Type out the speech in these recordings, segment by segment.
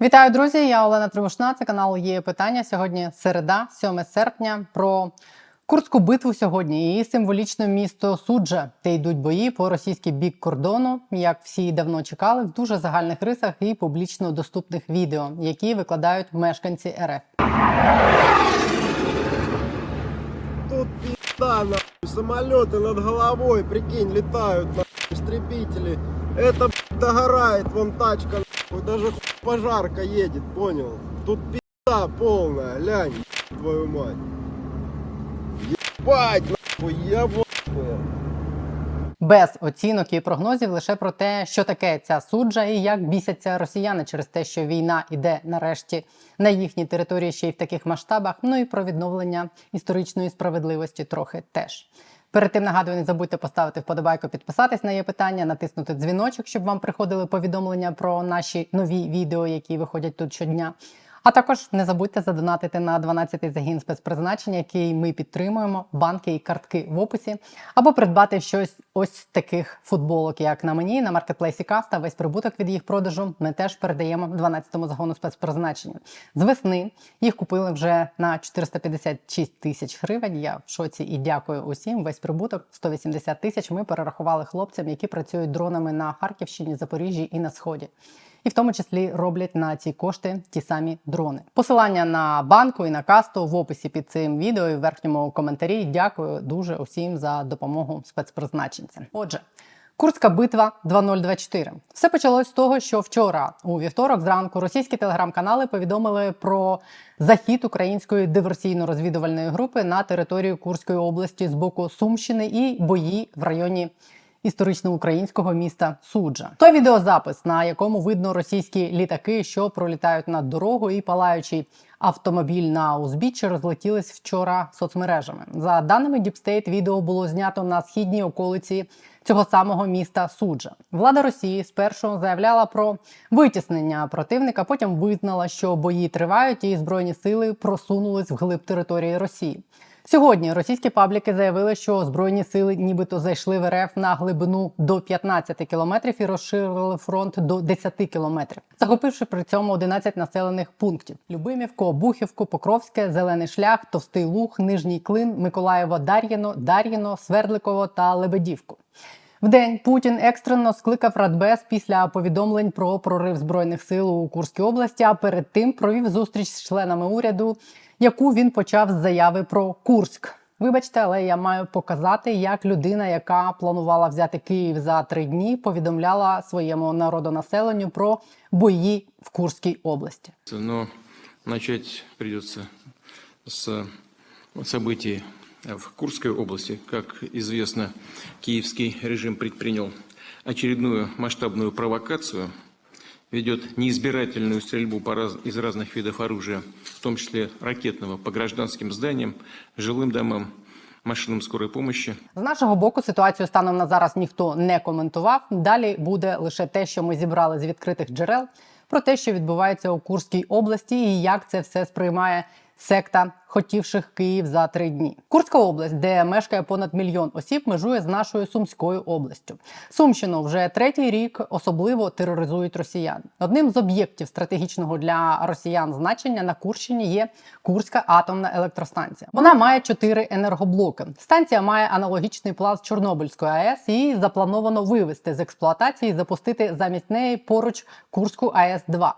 Вітаю, друзі! Я Олена Тривушна. Це канал є питання. Сьогодні середа, 7 серпня. Про Курську битву сьогодні і символічне місто Суджа, де йдуть бої по російський бік кордону, як всі давно чекали, в дуже загальних рисах і публічно доступних відео, які викладають мешканці РФ. Тут пизда, нахуй, самолеты над головой, прикинь, летают, нахуй, истребители. Это блядь, вон тачка, нахуй, даже пожарка едет, понял? Тут пизда полная, глянь, твою мать. Ебать, нахуй, в без оцінок і прогнозів лише про те, що таке ця суджа і як бісяться росіяни через те, що війна іде нарешті на їхній території ще й в таких масштабах. Ну і про відновлення історичної справедливості трохи теж. Перед тим нагадую, не забудьте поставити вподобайку, підписатись на є питання, натиснути дзвіночок, щоб вам приходили повідомлення про наші нові відео, які виходять тут щодня. А також не забудьте задонатити на 12-й загін спецпризначення, який ми підтримуємо, банки і картки в описі, або придбати щось ось таких футболок, як на мені, на маркетплейсі Каста. Весь прибуток від їх продажу ми теж передаємо 12-му загону спецпризначення. З весни їх купили вже на 456 тисяч гривень. Я в шоці і дякую усім. Весь прибуток 180 тисяч. Ми перерахували хлопцям, які працюють дронами на Харківщині, Запоріжжі і на сході і в тому числі роблять на ці кошти ті самі дрони. Посилання на банку і на касту в описі під цим відео і в верхньому коментарі. Дякую дуже усім за допомогу спецпризначенцям. Отже. Курська битва 2024. Все почалось з того, що вчора, у вівторок, зранку, російські телеграм-канали повідомили про захід української диверсійно-розвідувальної групи на територію Курської області з боку Сумщини і бої в районі історично українського міста Суджа. Той відеозапис, на якому видно російські літаки, що пролітають над дорогою, і палаючий автомобіль на узбіччі розлетілись вчора соцмережами. За даними Діпстейт, відео було знято на східній околиці. Цього самого міста суджа влада Росії спершу заявляла про витіснення противника. Потім визнала, що бої тривають, і збройні сили просунулись вглиб території Росії. Сьогодні російські пабліки заявили, що збройні сили нібито зайшли в РФ на глибину до 15 кілометрів і розширили фронт до 10 кілометрів, захопивши при цьому 11 населених пунктів: Любимівку, Обухівку, Покровське, Зелений шлях, Товстий Луг, Нижній Клин, Миколаєво, Дар'їно, Дар'їно, Свердликово та Лебедівку. Вдень Путін екстрено скликав Радбез після повідомлень про прорив збройних сил у Курській області. А перед тим провів зустріч з членами уряду, яку він почав з заяви про Курськ. Вибачте, але я маю показати, як людина, яка планувала взяти Київ за три дні, повідомляла своєму народонаселенню про бої в Курській області. Но начать придется с событий в Курской области. Как известно, киевский режим предпринял очередную масштабную провокацию, ведет неизбирательную стрельбу по раз- из разных видов оружия, в том числе ракетного, по гражданским зданиям, жилым домам, машинам скорой помощи, З нашого боку ситуацію станом на зараз ніхто не коментував. Далі буде лише те, що ми зібрали з відкритих джерел, про те, що відбувається у Курській області, і як це все сприймає секта хотівших Київ за три дні. Курська область, де мешкає понад мільйон осіб, межує з нашою Сумською областю. Сумщину вже третій рік особливо тероризують росіян. Одним з об'єктів стратегічного для росіян значення на Курщині є Курська атомна електростанція. Вона має чотири енергоблоки. Станція має аналогічний план з Чорнобильської АЕС. Її заплановано вивести з експлуатації і запустити замість неї поруч Курську АЕС 2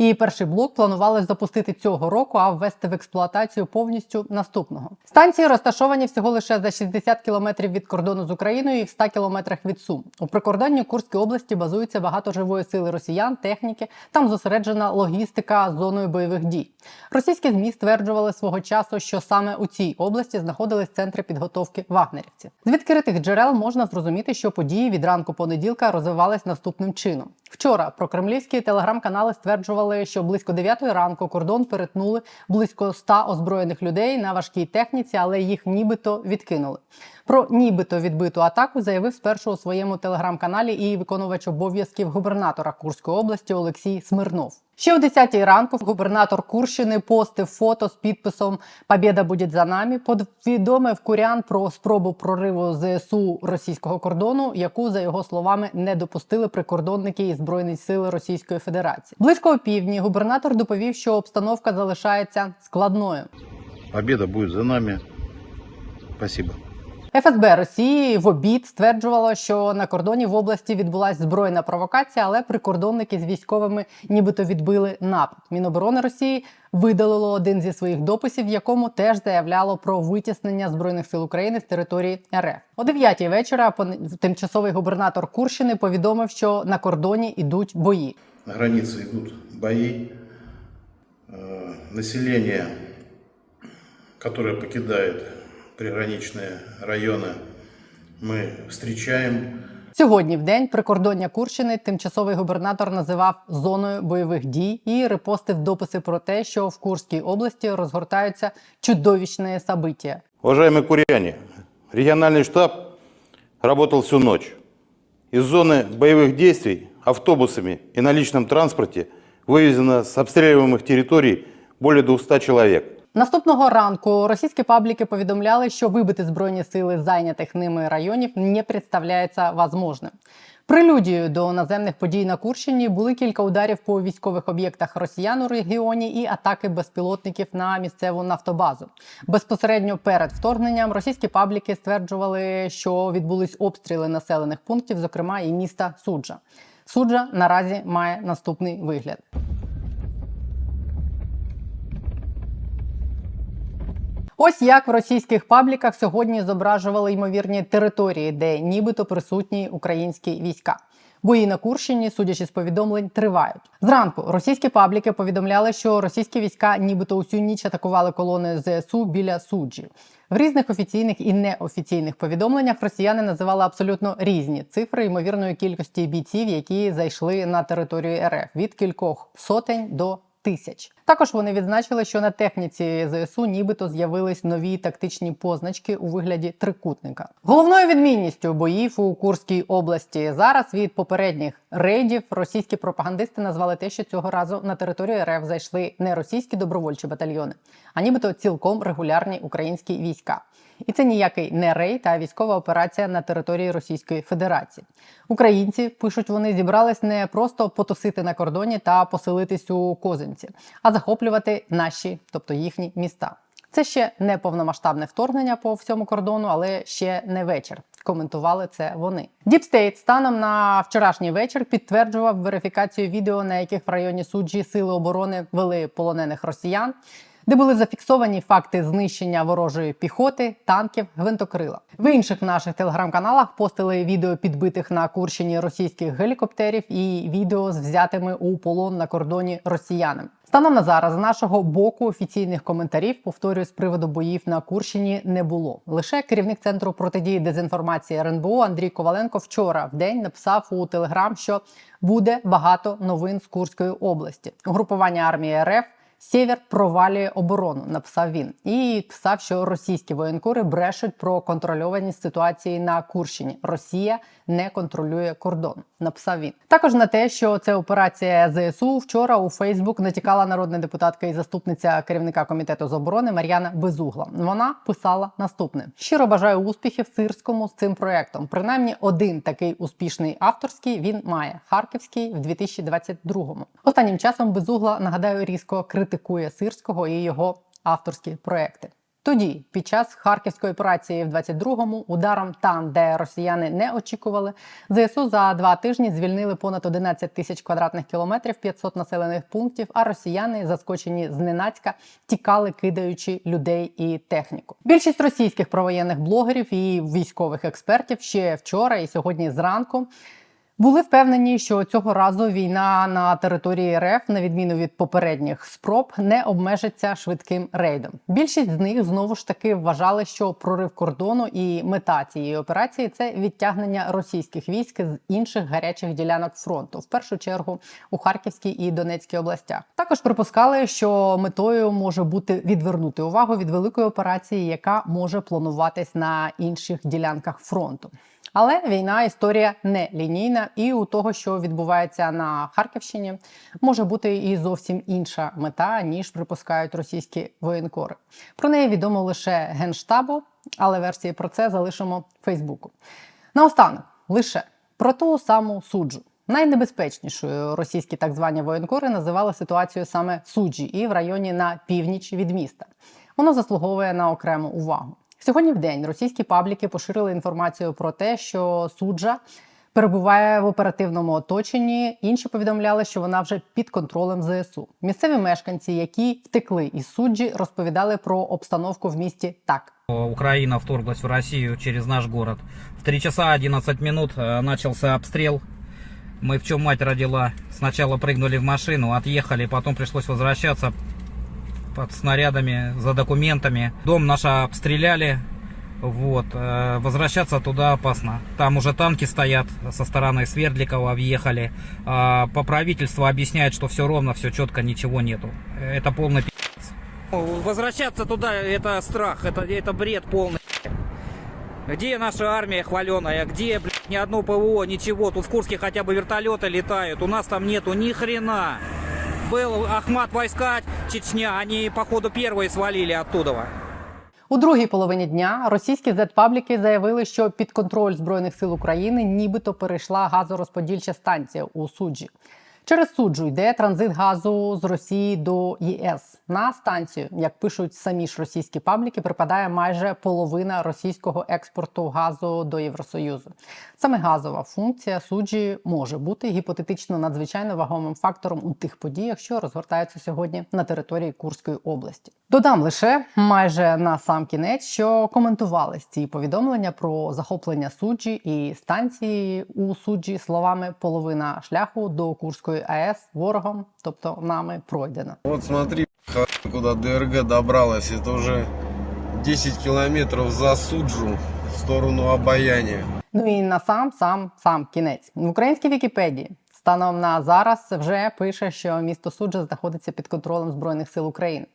Її перший блок планували запустити цього року, а ввести в експлуатацію повністю наступного. Станції розташовані всього лише за 60 кілометрів від кордону з Україною і в 100 кілометрах від Сум. У прикордонній Курській області базується багато живої сили росіян, техніки. Там зосереджена логістика зоною бойових дій. Російські змі стверджували свого часу, що саме у цій області знаходились центри підготовки вагнерівців. З відкритих джерел можна зрозуміти, що події від ранку понеділка розвивались наступним чином. Вчора прокремлівські телеграм-канали стверджували, що близько 9 ранку кордон перетнули близько 100 озброєних людей на важкій техніці, але їх нібито відкинули. Про нібито відбиту атаку заявив спершу у своєму телеграм-каналі і виконувач обов'язків губернатора Курської області Олексій Смирнов. Ще о 10 ранку губернатор Курщини постив фото з підписом Побєда буде за нами. Повідомив курян про спробу прориву ЗСУ російського кордону, яку за його словами не допустили прикордонники і збройні сили Російської Федерації. Близько опівдні губернатор доповів, що обстановка залишається складною. Победа будет за нами. Спасибо. ФСБ Росії в обід стверджувало, що на кордоні в області відбулася збройна провокація, але прикордонники з військовими нібито відбили напад. Міноборони Росії видалило один зі своїх дописів, в якому теж заявляло про витіснення збройних сил України з території РФ. О 9 вечора тимчасовий губернатор Курщини повідомив, що на кордоні йдуть бої. На границе идут бои. Э, Население, которое покидает приграничные районы, мы встречаем. Сьогодні в день прикордоння Курщини тимчасовий губернатор називав зоною бойових дій і репостив дописи про те, що в Курській області розгортаються чудовищні события. Уважаемые куряне, региональный штаб работал всю ночь. Из зоны боевых действий автобусами и на личном транспорте вывезено с обстреливаемых территорий более 200 человек. Наступного ранку російські пабліки повідомляли, що вибити збройні сили зайнятих ними районів не представляється возможним. Прелюдією до наземних подій на Курщині були кілька ударів по військових об'єктах росіян у регіоні і атаки безпілотників на місцеву нафтобазу. Безпосередньо перед вторгненням російські пабліки стверджували, що відбулись обстріли населених пунктів, зокрема і міста Суджа. Суджа наразі має наступний вигляд. Ось як в російських пабліках сьогодні зображували ймовірні території, де нібито присутні українські війська. Бої на Курщині, судячи з повідомлень, тривають. Зранку російські пабліки повідомляли, що російські війська нібито усю ніч атакували колони ЗСУ біля суджі. В різних офіційних і неофіційних повідомленнях росіяни називали абсолютно різні цифри ймовірної кількості бійців, які зайшли на територію РФ від кількох сотень до тисяч. Також вони відзначили, що на техніці ЗСУ нібито з'явились нові тактичні позначки у вигляді трикутника. Головною відмінністю боїв у Курській області зараз від попередніх рейдів російські пропагандисти назвали те, що цього разу на територію РФ зайшли не російські добровольчі батальйони, а нібито цілком регулярні українські війська. І це ніякий не рейд, а військова операція на території Російської Федерації. Українці пишуть, вони зібрались не просто потусити на кордоні та поселитись у Козинці, а захоплювати наші, тобто їхні міста. Це ще не повномасштабне вторгнення по всьому кордону, але ще не вечір. Коментували це вони. Діпстейт станом на вчорашній вечір підтверджував верифікацію відео, на яких в районі суджі сили оборони вели полонених росіян де були зафіксовані факти знищення ворожої піхоти, танків, гвинтокрила. В інших наших телеграм-каналах постили відео підбитих на Курщині російських гелікоптерів і відео з взятими у полон на кордоні росіянами. Станом на зараз з нашого боку офіційних коментарів, повторюю, з приводу боїв на Курщині не було. Лише керівник центру протидії дезінформації РНБО Андрій Коваленко вчора в день написав у Телеграм, що буде багато новин з Курської області. Угрупування армії РФ Сєвєр провалює оборону, написав він, і писав, що російські воєнкори брешуть про контрольованість ситуації на Курщині. Росія не контролює кордон. Написав він також на те, що це операція ЗСУ. Вчора у Фейсбук натякала народна депутатка і заступниця керівника комітету з оборони Мар'яна Безугла. Вона писала наступне: щиро бажаю успіхів сирському з цим проектом. Принаймні, один такий успішний авторський він має харківський в 2022-му. Останнім часом Безугла нагадаю різко критикує сирського і його авторські проекти. Тоді, під час харківської операції в 22-му, ударом там, де росіяни не очікували, ЗСУ за два тижні звільнили понад 11 тисяч квадратних кілометрів, 500 населених пунктів. А росіяни, заскочені зненацька, тікали, кидаючи людей і техніку. Більшість російських провоєнних блогерів і військових експертів ще вчора і сьогодні зранку Були впевнені, що цього разу війна на території РФ, на відміну від попередніх спроб, не обмежиться швидким рейдом. Більшість з них знову ж таки вважали, що прорив кордону і мета цієї операції це відтягнення російських військ з інших гарячих ділянок фронту, в першу чергу у Харківській і Донецькій областях. Також припускали, що метою може бути відвернути увагу від великої операції, яка може плануватись на інших ділянках фронту. Але війна історія не лінійна, і у того, що відбувається на Харківщині, може бути і зовсім інша мета, ніж припускають російські воєнкори. Про неї відомо лише генштабу, але версії про це залишимо в Фейсбуку. Наостанок лише про ту саму суджу. Найнебезпечнішою російські так звані воєнкори називали ситуацію саме суджі і в районі на північ від міста. Воно заслуговує на окрему увагу. Сьогодні в день російські пабліки поширили інформацію про те, що суджа перебуває в оперативному оточенні. Інші повідомляли, що вона вже під контролем ЗСУ. Місцеві мешканці, які втекли із суджі, розповідали про обстановку в місті так. Украина вторглась в Россию через наш город. В 3 часа 11 минут э, начался обстрел. Мы в чем мать родила. Сначала прыгнули в машину, отъехали, потом пришлось возвращаться Под снарядами, за документами. Дом наш обстреляли. Вот, э, возвращаться туда опасно. Там уже танки стоят со стороны Свердликова, въехали. А по правительству объясняют, что все ровно, все четко, ничего нету. Это полный пи***ц. Возвращаться туда это страх, это, это бред полный. Где наша армия хваленая? Где, блядь, ни одно ПВО, ничего? Тут в Курске хотя бы вертолеты летают. У нас там нету ни хрена. Был Ахмат войска Чечня, они, походу, первые свалили оттуда. У другій половині дня російські зет-пабліки заявили, що під контроль збройних сил України нібито перейшла газорозподільча станція у суджі. Через суджу йде транзит газу з Росії до ЄС. На станцію, як пишуть самі ж російські пабліки, припадає майже половина російського експорту газу до Євросоюзу. Саме газова функція суджі може бути гіпотетично надзвичайно вагомим фактором у тих подіях, що розгортаються сьогодні на території Курської області. Додам лише майже на сам кінець, що коментувались ці повідомлення про захоплення суджі і станції у суджі словами половина шляху до Курської АЕС ворогом, тобто нами пройдено. От смотри, куди ДРГ добралась. це вже 10 кілометрів за Суджу в сторону обаяння. Ну і на сам сам сам кінець в українській Вікіпедії. Станом на зараз вже пише, що місто Суджа знаходиться під контролем збройних сил України.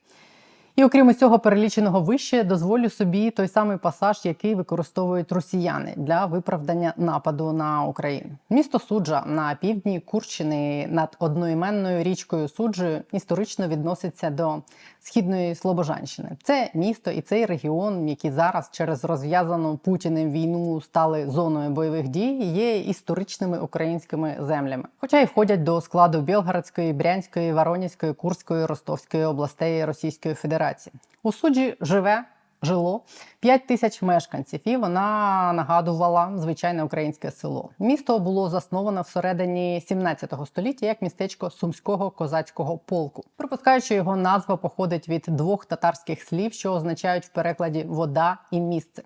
І окрім усього переліченого вище, дозволю собі той самий пасаж, який використовують росіяни для виправдання нападу на Україну. Місто Суджа на півдні Курщини над одноіменною річкою Суджею історично відноситься до східної Слобожанщини. Це місто і цей регіон, які зараз через розв'язану Путіним війну стали зоною бойових дій, є історичними українськими землями, хоча й входять до складу Білгородської, Брянської, Воронезької, Курської, Ростовської областей Російської Федерації. У суджі живе. Жило 5 тисяч мешканців, і вона нагадувала звичайне українське село. Місто було засновано всередині 17 століття як містечко сумського козацького полку. Припускають, що його назва походить від двох татарських слів, що означають в перекладі вода і місце.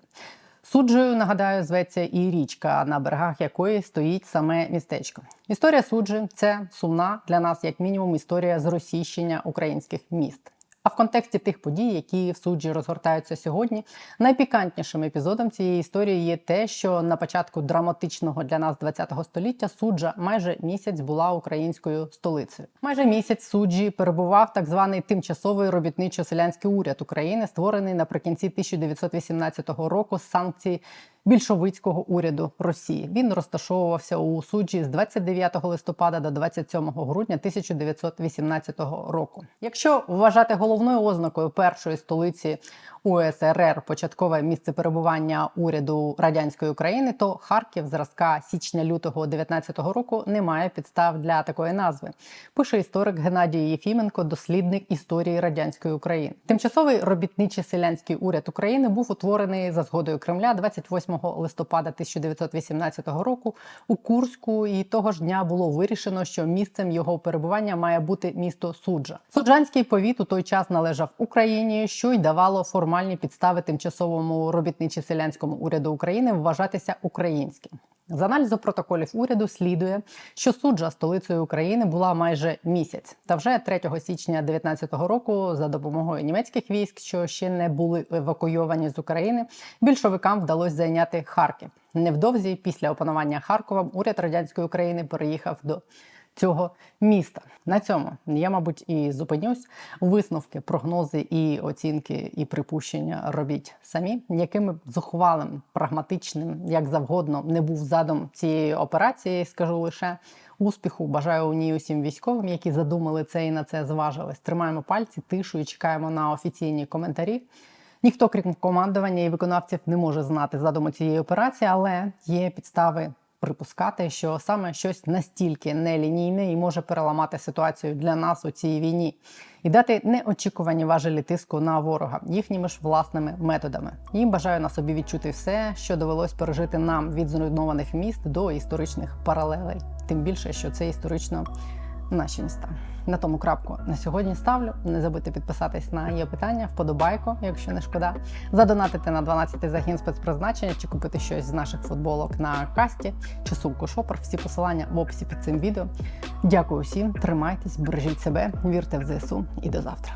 Суджею, нагадаю, зветься і річка, на берегах якої стоїть саме містечко. Історія суджі це сумна для нас, як мінімум, історія зросійщення українських міст. А в контексті тих подій, які в суджі розгортаються сьогодні, найпікантнішим епізодом цієї історії є те, що на початку драматичного для нас ХХ століття суджа майже місяць була українською столицею. Майже місяць суджі перебував так званий тимчасовий робітничо-селянський уряд України, створений наприкінці 1918 року з санкцій більшовицького уряду Росії. Він розташовувався у суджі з 29 листопада до 27 грудня 1918 року. Якщо вважати головною ознакою першої столиці УСРР початкове місце перебування уряду радянської України, то Харків зразка січня-лютого 19-го року не має підстав для такої назви. Пише історик Геннадій Єфіменко, дослідник історії радянської України. Тимчасовий робітничий селянський уряд України був утворений за згодою Кремля 28 листопада 1918 року у Курську, і того ж дня було вирішено, що місцем його перебування має бути місто Суджа. Суджанський повіт у той час належав Україні, що й давало формальні підстави тимчасовому робітничо-селянському уряду України вважатися українським. З аналізу протоколів уряду слідує, що суджа столицею України була майже місяць. Та вже 3 січня 2019 року, за допомогою німецьких військ, що ще не були евакуйовані з України, більшовикам вдалося зайняти Харків. Невдовзі після опанування Харкова уряд радянської України переїхав до цього міста. На цьому я, мабуть, і зупинюсь. Висновки, прогнози і оцінки, і припущення робіть самі, якими б зухвалим, прагматичним, як завгодно, не був задум цієї операції. Скажу лише успіху. Бажаю у ній усім військовим, які задумали це і на це зважились. Тримаємо пальці, тишу і чекаємо на офіційні коментарі. Ніхто, крім командування і виконавців, не може знати задуму цієї операції, але є підстави припускати, що саме щось настільки нелінійне і може переламати ситуацію для нас у цій війні і дати неочікувані важелі тиску на ворога їхніми ж власними методами. І бажаю на собі відчути все, що довелось пережити нам від зруйнованих міст до історичних паралелей. Тим більше, що це історично наші міста. На тому крапку на сьогодні ставлю. Не забудьте підписатись на її питання, вподобайку, якщо не шкода, задонатити на 12-й загін спецпризначення чи купити щось з наших футболок на касті чи сумку шопер. Всі посилання в описі під цим відео. Дякую всім, тримайтесь, бережіть себе, вірте в ЗСУ і до завтра.